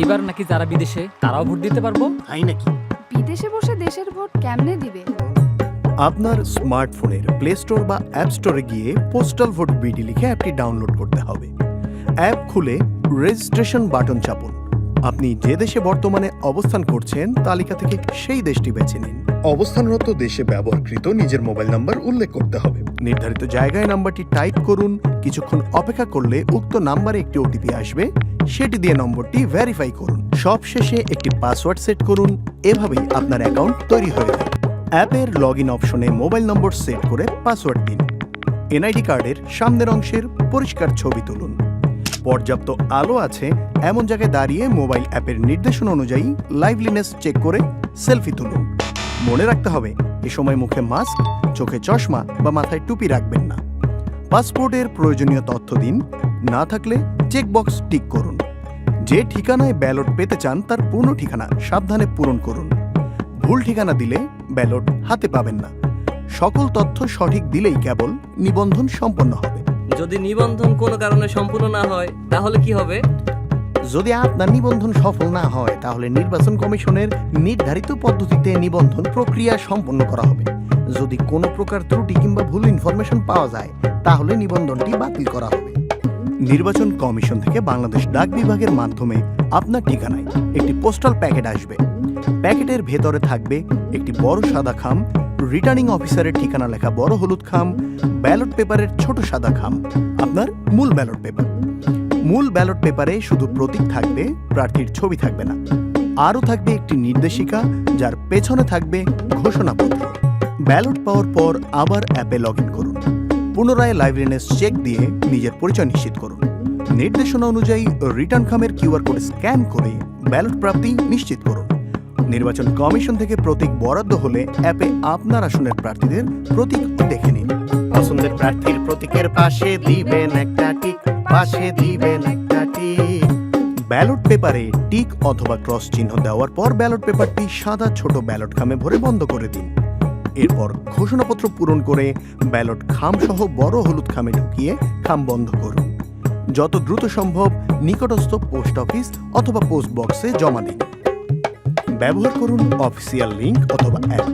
এবার নাকি যারা বিদেশে তারাও ভোট দিতে পারব? তাই নাকি? বিদেশে বসে দেশের ভোট কেমনে দিবে? আপনার স্মার্টফোনের প্লে স্টোর বা অ্যাপ স্টোরে গিয়ে পোস্টাল ভোট বিডি লিখে অ্যাপটি ডাউনলোড করতে হবে। অ্যাপ খুলে রেজিস্ট্রেশন বাটন চাপুন। আপনি যে দেশে বর্তমানে অবস্থান করছেন তালিকা থেকে সেই দেশটি বেছে নিন। অবস্থানরত দেশে ব্যবহারকৃত নিজের মোবাইল নাম্বার উল্লেখ করতে হবে। নির্ধারিত জায়গায় নাম্বারটি টাইপ করুন। কিছুক্ষণ অপেক্ষা করলে উক্ত নাম্বারে একটি ওটিপি আসবে। সেটি দিয়ে নম্বরটি ভেরিফাই করুন। সবশেষে একটি পাসওয়ার্ড সেট করুন। এভাবেই আপনার অ্যাকাউন্ট তৈরি হয়ে যাবে অ্যাপের লগ ইন অপশনে মোবাইল নম্বর সেট করে পাসওয়ার্ড দিন। এনআইডি কার্ডের সামনের অংশের পরিষ্কার ছবি তুলুন। পর্যাপ্ত আলো আছে, এমন জায়গায় দাঁড়িয়ে মোবাইল অ্যাপের নির্দেশনা অনুযায়ী লাইভলিনেস চেক করে সেলফি তুলুন। মনে রাখতে হবে, এ সময় মুখে মাস্ক, চোখে চশমা বা মাথায় টুপি রাখবেন না। পাসপোর্টের প্রয়োজনীয় তথ্য দিন, না থাকলে চেকবক্স টিক করুন। যে ঠিকানায় ব্যালট পেতে চান, তার পূর্ণ ঠিকানা সাবধানে পূরণ করুন। ভুল ঠিকানা দিলে ব্যালট হাতে পাবেন না। সকল তথ্য সঠিক দিলেই কেবল নিবন্ধন সম্পন্ন হবে। যদি নিবন্ধন কোনো কারণে সম্পূর্ণ না হয়, তাহলে কি হবে? যদি আপনার নিবন্ধন সফল না হয়, তাহলে নির্বাচন কমিশনের নির্ধারিত পদ্ধতিতে নিবন্ধন প্রক্রিয়া সম্পন্ন করা হবে। যদি কোনো প্রকার ত্রুটি কিংবা ভুল ইনফরমেশন পাওয়া যায়, তাহলে নিবন্ধনটি বাতিল করা হবে। নির্বাচন কমিশন থেকে বাংলাদেশ ডাক বিভাগের মাধ্যমে আপনার ঠিকানায় একটি পোস্টাল প্যাকেট আসবে। প্যাকেটের ভেতরে থাকবে একটি বড় সাদা খাম রিটার্নিং অফিসারের ঠিকানা লেখা বড় হলুদ খাম ব্যালট পেপারের ছোট সাদা খাম, আপনার মূল ব্যালট পেপার মূল ব্যালট পেপারে শুধু প্রতীক থাকবে, প্রার্থীর ছবি থাকবে না। আরও থাকবে একটি নির্দেশিকা, যার পেছনে থাকবে ঘোষণাপত্র। ব্যালট পাওয়ার পর আবার অ্যাপে লগ করুন। পুনরায় লাইভলিনেস চেক দিয়ে নিজের পরিচয় নিশ্চিত করুন। নির্দেশনা অনুযায়ী রিটার্ন খামের কিউআর কোড স্ক্যান করে ব্যালট প্রাপ্তি নিশ্চিত করুন। নির্বাচন কমিশন থেকে প্রতীক বরাদ্দ হলে অ্যাপে আপনার আসনের প্রার্থীদের প্রতীক দেখে নিন। পছন্দের প্রার্থীর প্রতীকের পাশে দিবেন একটা টিক। পাশে দিবেন একটা টিক ব্যালট পেপারে টিক অথবা ক্রস চিহ্ন দেওয়ার পর ব্যালট পেপারটি সাদা ছোট ব্যালট খামে ভরে বন্ধ করে দিন। এরপর ঘোষণাপত্র পূরণ করে ব্যালট খাম সহ বড় হলুদ খামে ঢুকিয়ে খাম বন্ধ করুন। যত দ্রুত সম্ভব নিকটস্থ পোস্ট অফিস অথবা পোস্ট বক্সে জমা দিন। ব্যবহার করুন অফিসিয়াল লিঙ্ক অথবা অ্যাপ।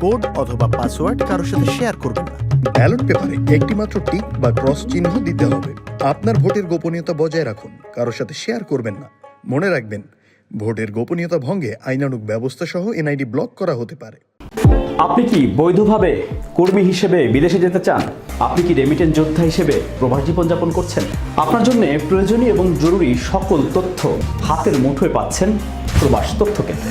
কোড অথবা পাসওয়ার্ড কারোর সাথে শেয়ার করবেন না। ব্যালট পেপারে একটি মাত্র টিক বা ক্রস চিহ্ন দিতে হবে। আপনার ভোটের গোপনীয়তা বজায় রাখুন, কারোর সাথে শেয়ার করবেন না। মনে রাখবেন, ভোটের গোপনীয়তা ভঙ্গে আইনানুগ ব্যবস্থা সহ এনআইডি ব্লক করা হতে পারে। আপনি কি বৈধভাবে কর্মী হিসেবে বিদেশে যেতে চান? আপনি কি রেমিটেন্স যোদ্ধা হিসেবে প্রবাস জীবনযাপন করছেন? আপনার জন্য প্রয়োজনীয় এবং জরুরি সকল তথ্য হাতের মুঠোয় পাচ্ছেন প্রবাস তথ্য কেন্দ্রে।